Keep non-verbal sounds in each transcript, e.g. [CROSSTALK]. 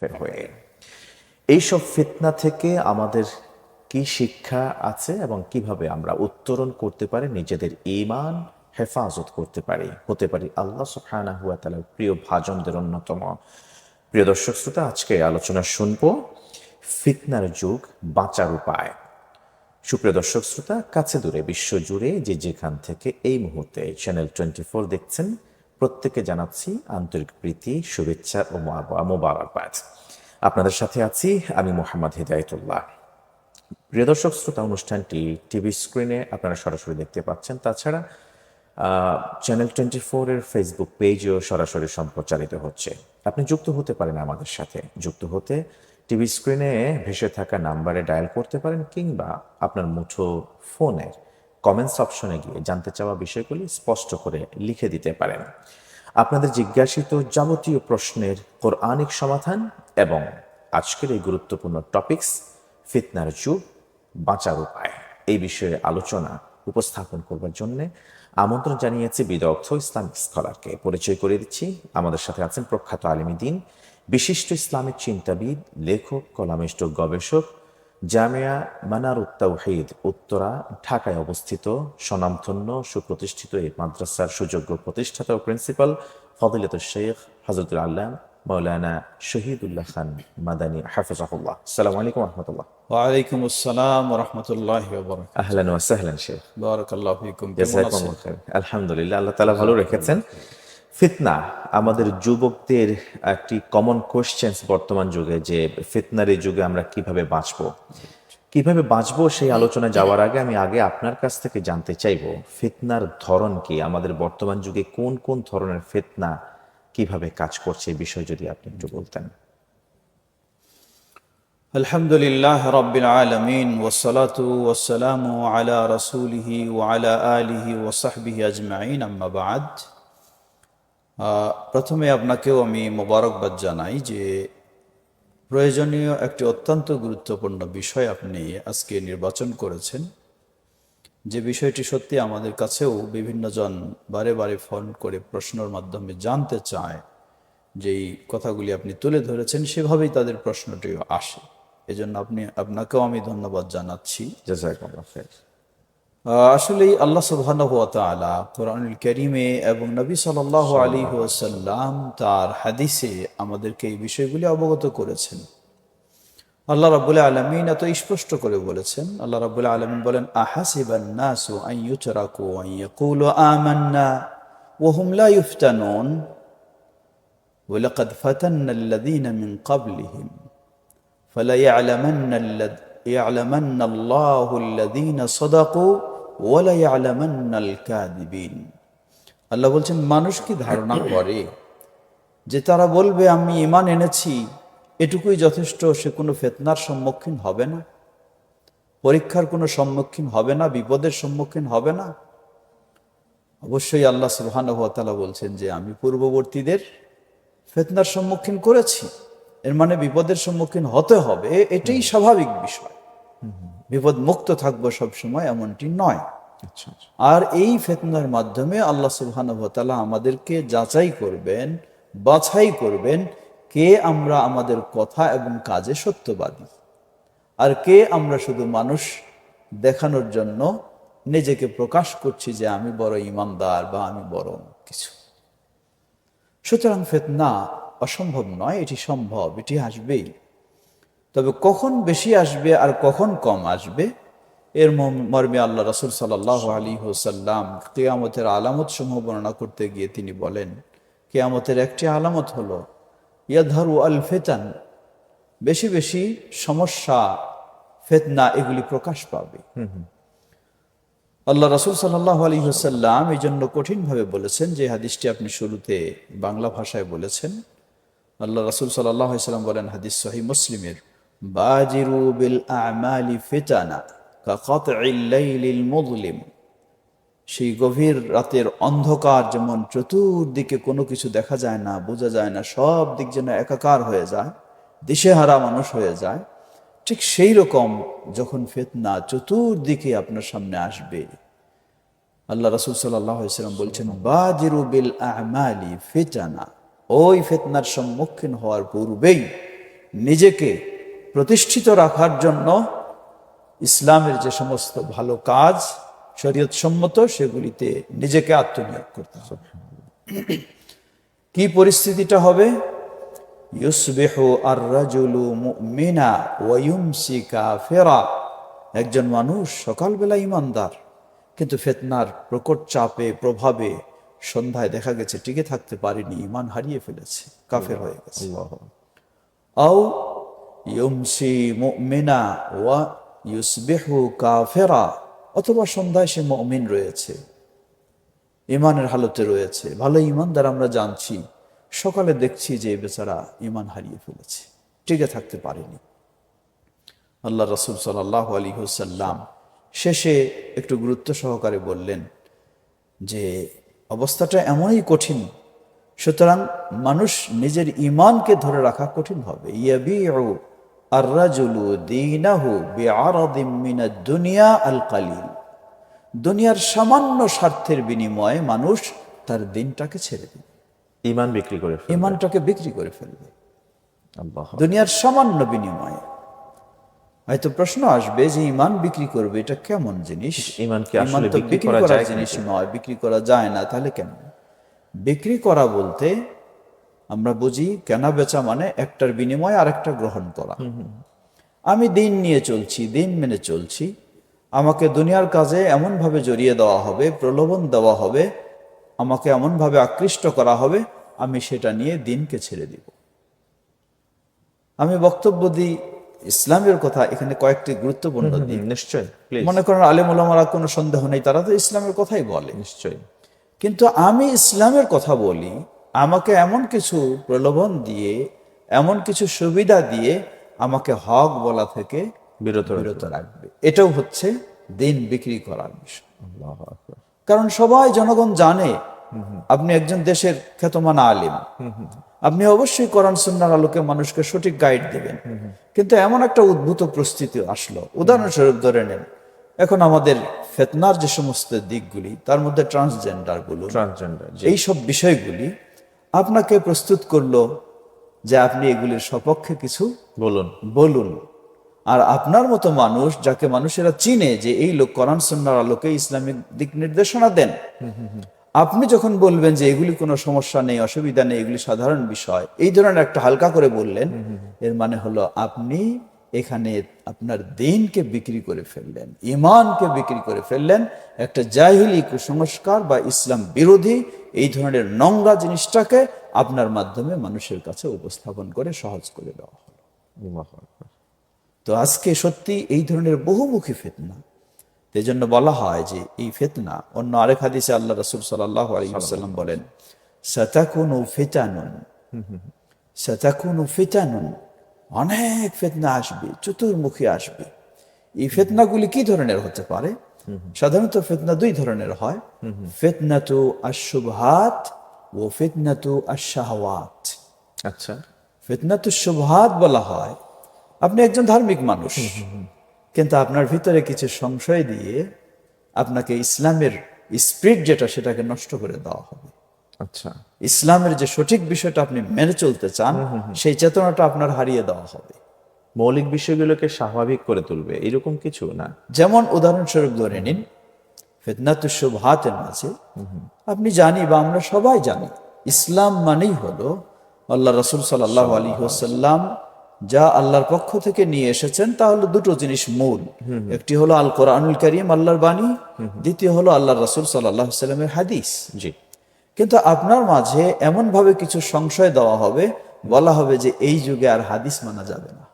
ফের হয়ে এইসব ফিতনা থেকে আমাদের কি শিক্ষা আছে এবং কীভাবে আমরা উত্তরণ করতে পারি, নিজেদের ইমান হেফাজত করতে পারি? হতে পারি আল্লাহ সুবহানাহু ওয়া তাআলার প্রিয় ভাজনদের অন্যতম। প্রিয় দর্শক শ্রোতা, আজকে আলোচনা শুনব ফিতনার যুগ বাঁচার উপায়। সুপ্রিয় দর্শক শ্রোতা, কাছে দূরে, বিশ্ব জুড়ে যে যেখান থেকে এই মুহূর্তে চ্যানেল টোয়েন্টি দেখছেন প্রত্যেকে জানাচ্ছি আন্তরিক প্রীতি, শুভেচ্ছা ও মোবারকবাদ। আপনাদের সাথে আছি আমি মোহাম্মদ হিদায়তুল্লাহ। প্রিয় দর্শক, শ্রোতা অনুষ্ঠানটি টিভি স্ক্রিনে আপনারা সরাসরি দেখতে পাচ্ছেন। তাছাড়া চ্যানেল টোয়েন্টি এর ফেসবুক পেজেও সরাসরি সম্প্রচারিত হচ্ছে। আপনি যুক্ত হতে পারেন আমাদের সাথে। যুক্ত হতে টিভি স্ক্রিনে ভেসে থাকা নাম্বারে ডায়াল করতে পারেন কিংবা আপনার মুঠো ফোনের কমেন্টস অপশনে গিয়ে জানতে চাওয়া বিষয়গুলি স্পষ্ট করে লিখে দিতে পারেন। আপনাদের জিজ্ঞাসিত যাবতীয় প্রশ্নের কোরআনিক সমাধান এবং আজকের এই গুরুত্বপূর্ণ টপিকস ফিতনার যুগ, বাঁচার উপায় এই বিষয়ে আলোচনা উপস্থাপন করবার জন্য আমন্ত্রণ জানিয়েছি বিদগ্ধ ইসলামিক স্কলারকে। পরিচয় করে দিচ্ছি, আমাদের সাথে আছেন প্রখ্যাত আলিমী দিন, বিশিষ্ট ইসলামিক চিন্তাবিদ, লেখক, কলামিষ্ট, গবেষক জামিয়া মানারুত তাওহীদ উত্তরা ঢাকায় অবস্থিত স্বনামধন্য সুপ্রতিষ্ঠিত এই মাদ্রাসার সুযোগ্য প্রতিষ্ঠাতা ও প্রিন্সিপাল ফদিলত শেখ হজরতুল আল্লাহ মৌলানা শহীদুল্লাহ খান মাদানী হাফিজাহুল্লাহ। সালাম আলাইকুম রহমতুল্লাহ। ওয়ালাইকুম আসসালাম রহমতুল্লাহ আহলান ওয়া সাহলান শেখ। বারাকাল্লাহ ফিকুম। আলহামদুলিল্লাহ আল্লাহ তাআলা ভালো রেখেছেন। ফিতনা আমাদের যুবকদের একটি কমন কোশ্চেন্স বর্তমান যুগে যে ফিতনার এই যুগে আমরা কীভাবে বাঁচবো? কীভাবে বাঁচবো সেই আলোচনা যাওয়ার আগে আমি আগে আপনার কাছ থেকে জানতে চাইব ফিতনার ধরন কি? আমাদের বর্তমান যুগে কোন কোন ধরনের ফিতনা কীভাবে কাজ করছে? এই বিষয়ে যদি আপনি একটু বলতেন। আলহামদুলিল্লাহ রব্বিল আলামিন ওয়াসসালাতু ওয়াসসালামু আলা রাসূলিহি ওয়া আলা আলিহি ওয়া সাহবিহি আজমাইন আম্মা বাদ। আহ, প্রথমে আপনাকেও আমি মোবারকবাদ জানাই যে প্রয়োজনীয় একটি অত্যন্ত গুরুত্বপূর্ণ বিষয় আপনি আজকে নির্বাচন করেছেন। যে বিষয়টি সত্যি আমাদের কাছেও বিভিন্ন জন বারে বারে ফোন করে প্রশ্নের মাধ্যমে জানতে চায় যেই কথাগুলি আপনি তুলে ধরেছেন সেভাবেই তাদের প্রশ্নটিও আসে। এজন্য আপনি আপনাকেও আমি ধন্যবাদ জানাচ্ছি। আহ, আসলেই আল্লাহ সুবহানাহু ওয়া তাআলা কোরআনুল কারীমে এবং নবী সাল্লাল্লাহু আলাইহি ওয়াসাল্লাম তার হাদিসে আমাদেরকে এই বিষয়গুলি অবগত করেছেন আল্লাহ রাব্বুল আলামিন এত স্পষ্ট করে বলেছেন আল্লাহ রাব্বুল আলামিন বলেন আহাসিবান নাসু আন ইউতরাকু আন ইয়াকুলু আমান্না ওয়া হুম লা ইফতানুন ولقد فتنا الذين من قبلهم فليعلمن الذ- يعلمن الله الذين صدقوا وليعلمن الكاذبين আল্লাহ বলছেন, মানুষ কি ধারণা করে যে তারা বলবে, আমি ইমান এনেছি, এটুকুই যথেষ্ট, সে কোনো ফেতনার সম্মুখীন হবে না, পরীক্ষার কোনো সম্মুখীন হবে না, বিপদের সম্মুখীন হবে না অবশ্যই আল্লাহ সুবহানাহু ওয়া বলছেন যে, আমি পূর্ববর্তীদের ফেতনার সম্মুখীন করেছি, এর মানে বিপদের সম্মুখীন হতে হবে, এটাই স্বাভাবিক বিষয়। বিপদ মুক্ত থাকব সবসময় এমনটি নয়। আচ্ছা আচ্ছা। আর এই ফেতনার মাধ্যমে আল্লাহ সুবহানাহু ওয়া আমাদেরকে যাচাই করবেন বাছাই করবেন কে আমরা আমাদের কথা এবং কাজে সত্যবাদী। আর কে আমরা শুধু মানুষ দেখানোর জন্য নিজেকে প্রকাশ করছি যে আমি বড় ইমানদার বা আমি বড় কিছু। সুতরাং ফেতনা অসম্ভব নয় এটি সম্ভব এটি আসবেই। তবে কখন বেশি আসবে আর কখন কম আসবে? এর মর্মে আল্লাহ রসুল সাল্লাহ আলী হোসাল্লাম কেয়ামতের আলামত সমূহ বর্ণনা করতে গিয়ে তিনি বলেন কেয়ামতের একটি আলামত হলো ইয়াধারু আল ফেতান বেশি বেশি সমস্যা ফেতনা এগুলি প্রকাশ পাবে। আল্লাহ রসুল সাল্লাহ আলী হোসাল্লাম এই জন্য কঠিনভাবে বলেছেন যে হাদিসটি আপনি শুরুতে বাংলা ভাষায় বলেছেন। আল্লাহ রসুল সাল্লাহ সাল্লাম বলেন হাদিস সহি মুসলিমের। বাজিরু বিল আমালি ফিতানা লাইলিল মুযলিম। সেই গভীর রাতের অন্ধকার যেমন চতুর্দিকে কোনো কিছু দেখা যায় না, বোঝা যায় না, সব দিক যেন একাকার হয়ে যায়, দিশেহারা মানুষ হয়ে যায়, ঠিক সেই রকম যখন ফেতনা চতুর্দিকে আপনার সামনে আসবে। আল্লাহ রাসুল সাল্লাম বলছেন, বাজিরু বিল আমালি ওই ফেতনার সম্মুখীন হওয়ার পূর্বেই নিজেকে প্রতিষ্ঠিত রাখার জন্য ইসলামের যে সমস্ত ভালো কাজ শরীয়ত সম্মত সেগুলিতে নিজেকে আত্মনিয়োগ করতে হবে। কি পরিস্থিতিটা হবে? ইউসবিহু আর রাজুলু মুমিনা ওয়ায়ুমসি কাফেরা একজন মানুষ সকালবেলা ইমানদার কিন্তু ফেতনার প্রকট চাপে প্রভাবে সন্ধ্যায় দেখা গেছে টিকে থাকতে পারেনি ইমান হারিয়ে ফেলেছে কাফের হয়ে গেছে। আও ইউমসি মুমিনা ওয়া ইউসবিহু কাফেরা। অথবা সন্ধ্যায় সে মুমিন রয়েছে। ইমানের হালতে রয়েছে। ভালো ইমানদার আমরা জানছি। সকালে দেখছি যে বেচারা ইমান হারিয়ে ফেলেছে। টিকে থাকতে পারেনি। আল্লাহ রসুল সাল্লাহ আলী হুসাল্লাম শেষে একটু গুরুত্ব সহকারে বললেন যে, অবস্থাটা এমনই কঠিন। সুতরাং মানুষ নিজের ইমানকে ধরে রাখা কঠিন হবে। ইয়াবিউ আর্রাজুলু দীনাহু বিআরাদিম মিনাদ দুনিয়া আল কালিল দুনিয়ার সামান্য স্বার্থের বিনিময়ে মানুষ তার দিনটাকে ছেড়ে দেবে ইমান বিক্রি করে ইমানটাকে বিক্রি করে ফেলবে। দুনিয়ার সামান্য বিনিময়ে। হয়তো প্রশ্ন আসবে যে ইমান বিক্রি করবে এটা কেমন জিনিস? ইমান কি আসলে বিক্রি করা যায় জিনিস নয় বিক্রি করা যায় না তাহলে কেন বিক্রি করা বলতে আমরা বুঝি কেনা বেচা মানে একটার বিনিময়ে আরেকটা গ্রহণ করা। আমি দিন নিয়ে চলছি দিন মেনে চলছি। আমাকে দুনিয়ার কাজে এমনভাবে জড়িয়ে দেওয়া হবে প্রলোভন দেওয়া হবে আমাকে এমনভাবে আকৃষ্ট করা হবে আমি সেটা নিয়ে দিনকে ছেড়ে দিব। আমি বক্তব্য দিই ইসলামের কথা এখানে কয়েকটি গুরুত্বপূর্ণ দিক। নিশ্চয় মনে করেন আলেম ওলামারা কোনো সন্দেহ নেই তারা তো ইসলামের কথাই বলে। নিশ্চয় কিন্তু আমি ইসলামের কথা বলি আমাকে এমন কিছু প্রলোভন দিয়ে এমন কিছু সুবিধা দিয়ে আমাকে হক বলা থেকে বিরত বিরত রাখবে। এটাও হচ্ছে দিন বিক্রি করার বিষয়। কারণ সবাই জনগণ জানে আপনি একজন দেশের খ্যাতমান আলিম। আপনি অবশ্যই কোরআন সুন্নার আলোকে মানুষকে সঠিক গাইড দেবেন। কিন্তু এমন একটা উদ্ভূত প্রস্তুতি আসলো। উদাহরণস্বরূপ ধরে নেন এখন আমাদের ফেতনার যে সমস্ত দিকগুলি তার মধ্যে ট্রান্সজেন্ডারগুলো এই সব বিষয়গুলি আপনাকে প্রস্তুত করল যে আপনি এগুলির সপক্ষে কিছু বলুন। বলুন। আর আপনার মতো মানুষ যাকে মানুষেরা চিনে যে এই লোক কোরআন সন্ন্যার আলোকে ইসলামিক দিক নির্দেশনা দেন আপনি যখন বলবেন যে এগুলি কোনো সমস্যা নেই অসুবিধা নেই এগুলি সাধারণ বিষয় এই ধরনের একটা হালকা করে বললেন এর মানে হলো আপনি এখানে আপনার দিনকে বিক্রি করে ফেললেন ইমানকে বিক্রি করে ফেললেন একটা জাহিলি কুসংস্কার বা ইসলাম বিরোধী এই ধরনের নোংরা জিনিসটাকে আপনার মাধ্যমে মানুষের কাছে উপস্থাপন করে সহজ করে দেওয়া হলো। তো আজকে সত্যি এই ধরনের বহুমুখী ফেতনা। এই জন্য বলা হয় যে এই ফেতনা অন্য আরেক হাদিসে আল্লাহ রসুল সাল্লাহ আলাইসাল্লাম বলেন সাতাকুন ও ফেতানুন সাতাকুন ও ফেতানুন। অনেক ফেতনা আসবে চতুর্মুখী আসবে। এই ফেতনাগুলি কি ধরনের হতে পারে? সাধারণত ফেতনা দুই ধরনের হয়। ফেতনাতু আশুবহাত ও ফেতনাতু আশাহওয়াত আচ্ছা। ফিতনাতুস শুবহাত বলা হয়। আপনি একজন ধার্মিক মানুষ। কিন্তু আপনার ভিতরে কিছু সংশয় দিয়ে আপনাকে ইসলামের স্পিরিট যেটা সেটাকে নষ্ট করে দেওয়া হবে। আচ্ছা। ইসলামের যে সঠিক বিষয়টা আপনি মেনে চলতে চান সেই চেতনাটা আপনার হারিয়ে দেওয়া হবে। মৌলিক বিষয়গুলোকে স্বাভাবিক করে তুলবে এরকম কিছু না। যেমন উদাহরণস্বরূপ ধরে নিন ফিতনাতুস শুবহাতের মাঝে আপনি জানি বা আমরা সবাই জানি ইসলাম মানেই হলো আল্লাহ রসুল সাল্লাহ আলী হোসাল্লাম যা আল্লাহর পক্ষ থেকে নিয়ে এসেছেন তা হলো দুটো জিনিস মূল। একটি হলো আল কোরআনুল করিম আল্লাহর বাণী। দ্বিতীয় হলো আল্লাহ রসুল সাল্লাহ সাল্লামের হাদিস। জি। কিন্তু আপনার মাঝে এমন ভাবে কিছু সংশয় দেওয়া হবে বলা হবে যে এই যুগে আর হাদিস মানা যাবে না।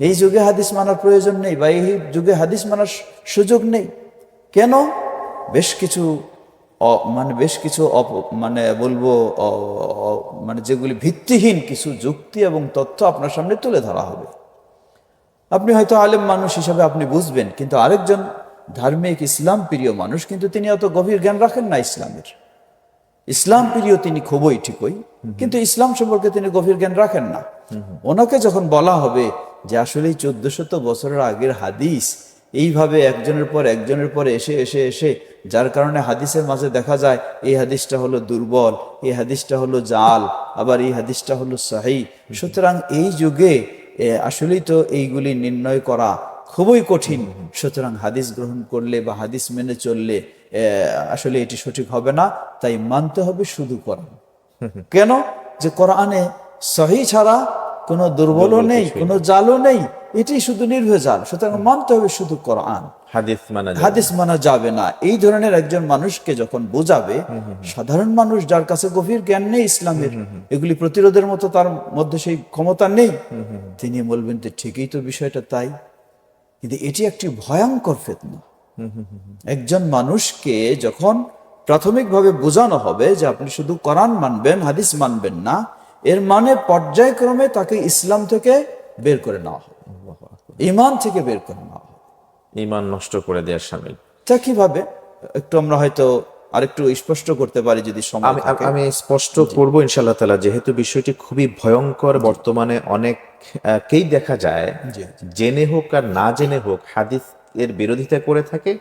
এই যুগে হাদিস মানার প্রয়োজন নেই বা এই যুগে হাদিস মানার সুযোগ নেই। কেন? বেশ কিছু মানে বেশ কিছু অপ- মানে বলব মানে যেগুলি ভিত্তিহীন কিছু যুক্তি এবং তথ্য আপনার সামনে তুলে ধরা হবে। আপনি হয়তো আলেম মানুষ হিসাবে আপনি বুঝবেন কিন্তু আরেকজন ধার্মিক ইসলাম প্রিয় মানুষ, কিন্তু তিনি অত গভীর জ্ঞান রাখেন না ইসলামের। ইসলাম প্রিয় তিনি খুবই ঠিকই, কিন্তু ইসলাম সম্পর্কে তিনি গভীর জ্ঞান রাখেন না। ওনাকে যখন বলা হবে যে আসলে চোদ্দ শত বছরের আগের হাদিস, এইভাবে একজনের পর একজনের পর এসে এসে এসে, যার কারণে হাদিসের মাঝে দেখা যায়, এই হাদিসটা হলো দুর্বল, এই হাদিসটা হলো জাল, আবার এই হাদিসটা হলো সাহি। সুতরাং এই যুগে আসলেই তো এইগুলি নির্ণয় করা খুবই কঠিন। সুতরাং হাদিস গ্রহণ করলে বা হাদিস মেনে চললে আসলে এটি সঠিক হবে না। তাই মানতে হবে শুধু কোরআন। [LAUGHS] কেন? যে কোরআনে সহি ছাড়া কোনো দুর্বলও নেই কোনো জালও নেই। এটি শুধু নির্ভেজাল। সুতরাং মানতে হবে শুধু কোরআন। হাদিস মানা হাদিস মানা যাবে না। এই ধরনের একজন মানুষকে যখন বোঝাবে সাধারণ মানুষ যার কাছে গভীর জ্ঞান নেই ইসলামের এগুলি প্রতিরোধের মতো তার মধ্যে সেই ক্ষমতা নেই। তিনি বলবেন যে ঠিকই তো বিষয়টা তাই। কিন্তু এটি একটি ভয়ঙ্কর ফেতনা। একজন মানুষকে যখন প্রাথমিকভাবে বোঝানো হবে যে আপনি শুধু কোরআন মানবেন হাদিস মানবেন না এর মানে পর্যায়ক্রমে তাকে ইসলাম থেকে বের করে নেওয়া হবে। ইমান থেকে বের করে নেওয়া হবে। ইমান নষ্ট করে দেওয়ার সামিল। তা কীভাবে? একটু আমরা হয়তো আরেকটু স্পষ্ট করতে পারি যদি সময় আমি স্পষ্ট করব ইনশাআল্লাহ তাআলা যেহেতু বিষয়টি খুবই ভয়ঙ্কর বর্তমানে অনেক কেই দেখা যায় জেনে হোক আর না জেনে হোক হাদিস এর বিরোধিতা করে থাকে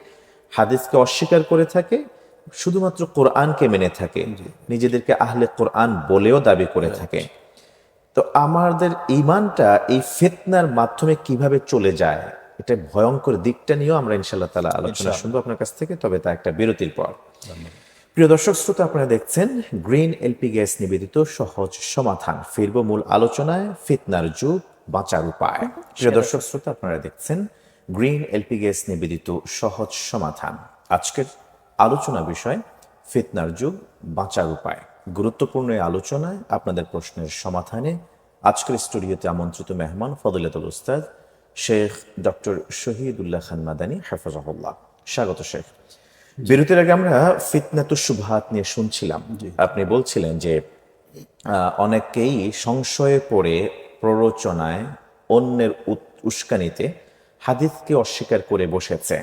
হাদিসকে অস্বীকার করে থাকে শুধুমাত্র কোরআনকে মেনে থাকে নিজেদেরকে আহলে কোরআন বলেও দাবি করে থাকে। তো আমাদের ইমানটা এই ফিতনার মাধ্যমে কীভাবে চলে যায় এটা ভয়ঙ্কর দিকটা নিয়েও আমরা ইনশাআল্লাহ তালা আলোচনা শুনব আপনার কাছ থেকে তবে তা একটা বিরতির পর। প্রিয় দর্শক শ্রোতা আপনারা দেখছেন গ্রিন এলপি গ্যাস নিবেদিত সহজ সমাধান। ফিরব মূল আলোচনায় ফিতনার যুগ বাঁচার উপায়। প্রিয় দর্শক শ্রোতা আপনারা দেখছেন গ্রিন এলপি গ্যাস নিবেদিত সহজ সমাধান। আজকের আলোচনা বিষয় ফিতনার যুগ বাঁচার উপায়। গুরুত্বপূর্ণ এই আলোচনায় আপনাদের প্রশ্নের সমাধানে আজকের স্টুডিওতে আমন্ত্রিত মেহমান ফদিলাতুল উস্তাদ শেখ ডক্টর শহীদুল্লাহ খান মাদানী হাফাজাহুল্লাহ। স্বাগত শেখ। বিরতির আগে আমরা ফিতনাতু সুবহাত নিয়ে শুনছিলাম। আপনি বলছিলেন যে অনেকেই সংশয়ে পড়ে প্ররোচনায় অন্যের উস্কানিতে হাদিসকে অস্বীকার করে বসেছে।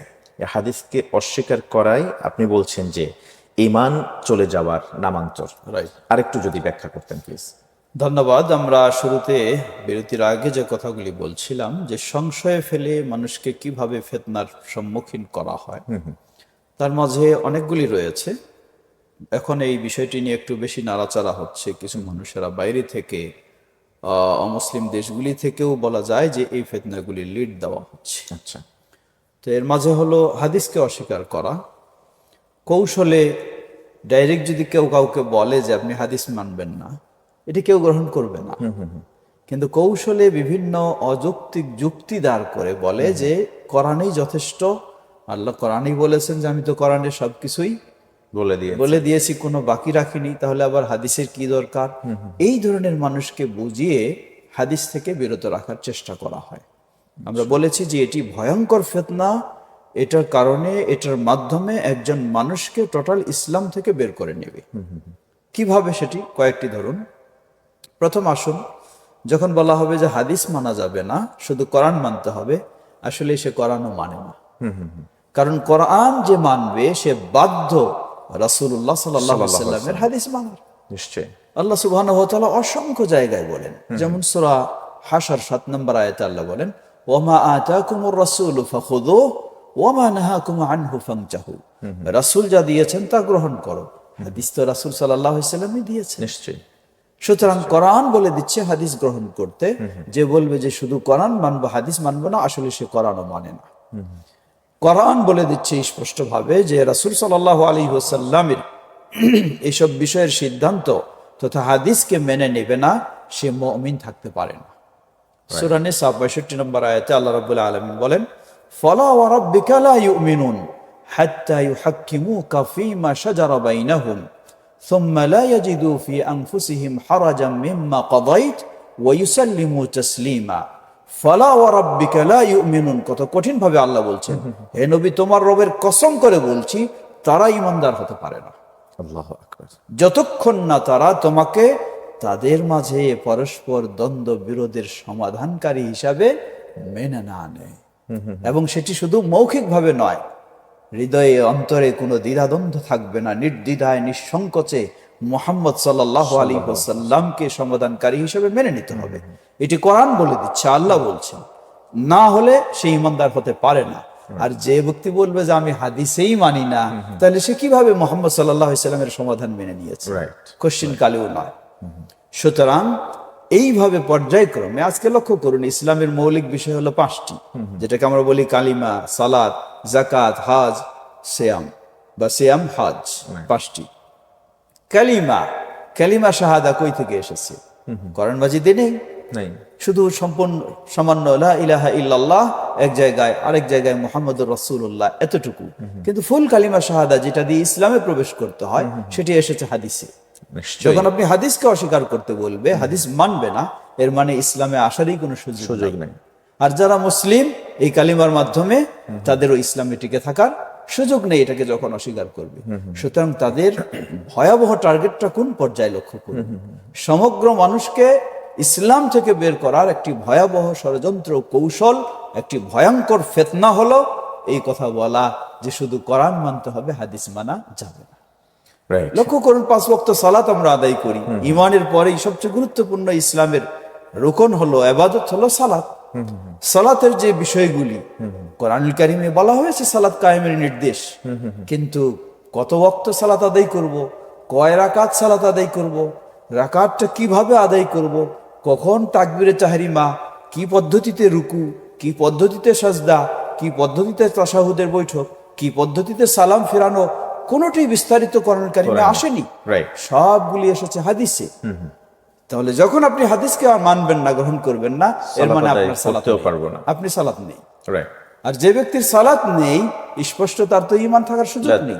হাদিসকে অস্বীকার করাই আপনি বলছেন যে ইমান চলে যাওয়ার নামান্তর. আরেকটু যদি ব্যাখ্যা করতেন প্লিজ। ধন্যবাদ আমরা শুরুতে বিরতির আগে যে কথাগুলি বলছিলাম যে সংশয়ে ফেলে মানুষকে কীভাবে ফেতনার সম্মুখীন করা হয় তার মাঝে অনেকগুলি রয়েছে। এখন এই বিষয়টি নিয়ে একটু বেশি নাড়াচাড়া হচ্ছে। কিছু মানুষেরা বাইরে থেকে অমুসলিম দেশগুলি থেকেও বলা যায় যে এই ফেতনাগুলি লিড দেওয়া হচ্ছে। আচ্ছা। তো এর মাঝে হলো হাদিসকে অস্বীকার করা। কৌশলে ডাইরেক্ট যদি কেউ কাউকে বলে যে আপনি হাদিস মানবেন না এটি কেউ গ্রহণ করবে না। কিন্তু কৌশলে বিভিন্ন অযৌক্তিক যুক্তি দাঁড় করে বলে যে কোরআনই যথেষ্ট। আল্লাহ কোরআনই বলেছেন যে আমি তো কোরআনের সবকিছুই বলে দিয়ে বলে দিয়েছি কোনো বাকি রাখিনি। তাহলে আবার হাদিসের কি দরকার? এই ধরনের মানুষকে বুঝিয়ে হাদিস থেকে বিরত রাখার চেষ্টা করা হয়। আমরা বলেছি যে এটি ভয়ঙ্কর ফেতনা। এটার কারণে এটার মাধ্যমে একজন মানুষকে টোটাল ইসলাম থেকে বের করে নেবে। কীভাবে সেটি? কয়েকটি ধরুন। প্রথম আসুন যখন বলা হবে যে হাদিস মানা যাবে না শুধু কোরআন মানতে হবে আসলে সে কোরআনও মানে না। কারণ কোরআন যে মানবে সে বাধ্য আলাইহি সাল্লামের হাদিস মানার। নিশ্চয়ই। আল্লাহ অসংখ্য জায়গায় বলেন যেমন সূরা হাশর 7 নম্বর আয়াতে আল্লাহ বলেন ওয়ামা আতাকুমুর রাসূলু ফাখুযুহু ওয়ামা নাহাকুম আনহু ফানতাহু রাসূল যা দিয়েছেন তা গ্রহণ করো। হাদিস তো রাসূল সাল্লাল্লাহু আলাইহি সাল্লামই দিয়েছেন। নিশ্চয়ই। সুতরাং কোরআন বলে দিচ্ছে হাদিস গ্রহণ করতে। যে বলবে যে শুধু কোরআন মানবো হাদিস মানবো না আসলে সে কোরআনও মানে না। কোরআন বলে দিচ্ছে স্পষ্টভাবে যে রাসূল সাল্লাল্লাহু আলাইহি ওয়াসাল্লামের এইসব বিষয়ের সিদ্ধান্ত তথা হাদিসকে মেনে নেবে না সে মমিন থাকতে পারে না। সূরা নিসা 62 নম্বর আয়াতে আল্লাহ রাব্বুল আলামিন বলেন ফালা ওয়া রাব্বিকা লা ইউমিনুন হাত্তা বাইনাহুম। ثم لا يجدوا في أنفسهم حرجا مما قضيت ويسلموا تسليما ফালা ওয়া রাব্বিকা লা ইউমিনুন কত কঠিন ভাবে আল্লাহ বলছেন [LAUGHS] হে নবী তোমার রবের কসম করে বলছি তারা ইমানদার হতে পারে না আল্লাহ আকবার যতক্ষণ না তারা তোমাকে তাদের মাঝে পরস্পর দ্বন্দ্ব বিরোধের সমাধানকারী হিসাবে মেনে না নেয় এবং সেটি শুধু মৌখিকভাবে নয় হৃদয়ে অন্তরে কোনো দ্বিধাদ্বন্দ্ব থাকবে না। নির্দ্বিধায় নিঃসংকোচে মোহাম্মদ সাল্লাহ আলী সাল্লামকে সমাধানকারী হিসেবে মেনে নিতে হবে। এটি কোরআন বলে দিচ্ছে আল্লাহ বলছেন। না হলে সে ইমানদার হতে পারে না। আর যে ব্যক্তি বলবে যে আমি হাদিসেই মানি না তাহলে সে কীভাবে মোহাম্মদ সাল্লাহ ইসলামের সমাধান মেনে নিয়েছে? কোশ্চিন কালেও নয়। সুতরাং এইভাবে পর্যায়ক্রমে আজকে লক্ষ্য করুন ইসলামের মৌলিক বিষয় হলো পাঁচটি যেটাকে আমরা বলি কালিমা সালাত জাকাত হাজ সেয়াম বা সেয়াম হজ পাঁচটি। কালিমা কালিমা শাহাদা কই থেকে এসেছে? করণ মাজিদে নেই? শুধু সম্পূর্ণ সামান্য ইলাহা ইল্লাল্লাহ এক জায়গায় আরেক জায়গায় মোহাম্মদ রসুল্লাহ এতটুকু। কিন্তু ফুল কালিমা শাহাদা যেটা দিয়ে ইসলামে প্রবেশ করতে হয় সেটি এসেছে হাদিসে। যখন আপনি হাদিসকে অস্বীকার করতে বলবে হাদিস মানবে না এর মানে ইসলামে আসারই কোনো সুযোগ নেই। আর যারা মুসলিম এই কালিমার মাধ্যমে তাদেরও ইসলামে টিকে থাকার সুযোগ নেই এটাকে যখন অস্বীকার করবে। সুতরাং তাদের ভয়াবহ টার্গেটটা কোন পর্যায়ে লক্ষ্য করবে? সমগ্র মানুষকে ইসলাম থেকে বের করার একটি ভয়াবহ ষড়যন্ত্র কৌশল একটি ভয়ঙ্কর ফেতনা হলো এই কথা বলা যে শুধু কোরআন মানতে হবে হাদিস মানা যাবে না। লক্ষ্য করুন পাঁচ বক্ত সালাত আমরা আদায় করি। ইমানের পরেই সবচেয়ে গুরুত্বপূর্ণ ইসলামের রোকন হলো আবাদত হলো সালাত। সালাতের যে বিষয়গুলি কোরআনুল কারিমে বলা হয়েছে সালাত কায়েমের নির্দেশ। কিন্তু কত ওয়াক্ত সালাত আদায় করব? কয় রাকাত সালাত আদায় করব? রাকাতটা কীভাবে আদায় করব? কখন তাকবিরে তাহারিমা? কি পদ্ধতিতে রুকু? কি পদ্ধতিতে সাজদা? কি পদ্ধতিতে তাসাহুদের বৈঠক? কি পদ্ধতিতে সালাম ফেরানো? কোনোটি বিস্তারিত করণ কারিমে আসেনি। সবগুলি এসেছে হাদিসে। তাহলে যখন আপনি হাদিসকে আর মানবেন না গ্রহণ করবেন না এর মানে আপনার সালাত পারব না। আপনি সালাত নেই। আর যে ব্যক্তির সালাত নেই স্পষ্ট তার তো ইমান থাকার সুযোগ নেই।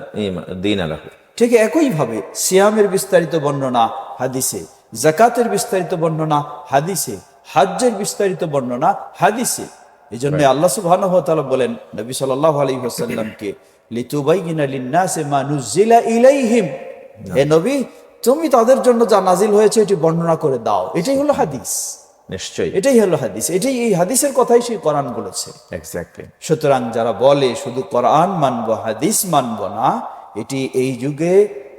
দিন আলাহ। ঠিক একইভাবে সিয়ামের বিস্তারিত বর্ণনা হাদিসে জাকাতের বিস্তারিত বর্ণনা হাদিসে হাজ্জের বিস্তারিত বর্ণনা হাদিসে। এই জন্য আল্লাহ সুবহানাহু ওয়া তাআলা বলেন নবী সাল্লাল্লাহু আলাইহি ওয়াসাল্লামকে লিতুবাইয়িনা লিন-নাসি মা নুজিলা ইলাইহিম। হে নবী তুমি তাদের জন্য যা নাজিল হয়েছে এটি বর্ণনা করে দাও। এটাই হলো হাদিস। নিশ্চয়ই। এটাই হলো হাদিস। এটাই এই হাদিসের কথাই সেই কোরআন বলেছে। এক্স্যাক্টলি সুতরাং যারা বলে শুধু কোরআন মানব হাদিস মানব না এটি এই যুগে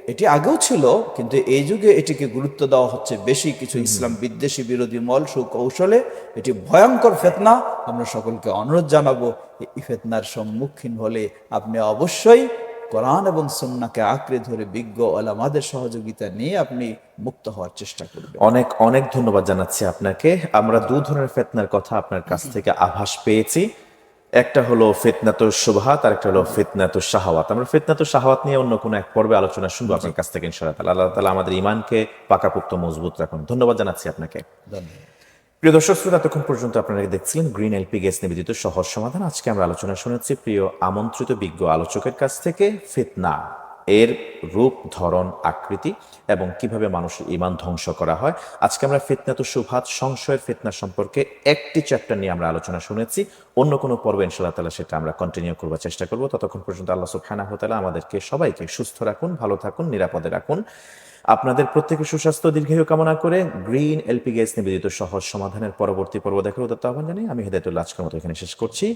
এটি আগেও ছিল কিন্তু এই যুগে এটিকে গুরুত্ব দেওয়া হচ্ছে বেশি। কিছু ইসলাম বিদ্বেষী বিরোধী মল সুকৌশলে এটি ভয়ঙ্কর ফেতনা। আমরা সকলকে অনুরোধ জানাব এই ফেতনার সম্মুখীন হলে আপনি অবশ্যই কোরআন এবং সুন্নাকে আঁকড়ে ধরে বিজ্ঞ আলামাদের সহযোগিতা নিয়ে আপনি মুক্ত হওয়ার চেষ্টা করবেন। অনেক অনেক ধন্যবাদ জানাচ্ছি আপনাকে। আমরা দু ধরনের ফেতনার কথা আপনার কাছ থেকে আভাস পেয়েছি। একটা হলো ফিতনাতুর সুবহাত আর একটা হলো ফিতনাতুর শাহাওয়াত। আমরা ফিতনাতুর শাহাওয়াত নিয়ে অন্য কোনো এক পর্বে আলোচনা শুনব আপনার কাছ থেকে ইনশাআল্লাহ তাআলা। আল্লাহ তাআলা আমাদের ইমানকে পাকাপোক্ত মজবুত রাখুন। ধন্যবাদ জানাচ্ছি আপনাকে। ধন্যবাদ। প্রিয় দর্শক, শ্রোতা, এতক্ষণ পর্যন্ত আপনারা দেখছিলেন গ্রিন এলপি গ্যাস নিবেদিত সহজ সমাধান। আজকে আমরা আলোচনা শুনেছি প্রিয় আমন্ত্রিত বিজ্ঞ আলোচকের কাছ থেকে, ফিতনা। এর রূপ, ধরন, আকৃতি এবং কীভাবে মানুষের ইমান ধ্বংস করা হয়। আজকে আমরা ফিতনাতু সুভাত সংশয়ের ফিতনা সম্পর্কে একটি চ্যাপ্টার নিয়ে আমরা আলোচনা শুনেছি। অন্য কোনো পর্বে ইনশাল্লাহ তালা সেটা আমরা কন্টিনিউ করবার চেষ্টা করব। ততক্ষণ পর্যন্ত আল্লাহ সুবহানাহু তাআলা আমাদেরকে সবাইকে সুস্থ রাখুন, ভালো থাকুন, নিরাপদে রাখুন। আপনাদের প্রত্যেকে সুস্বাস্থ্য, দীর্ঘায়ু কামনা করে গ্রিন এলপি গ্যাস নিবেদিত সহজ সমাধানের পরবর্তী পর্ব দেখার উদ্যত আহ্বান জানিয়ে আমি হেদায়তুল্লাহ আজকের মতো এখানে শেষ করছি।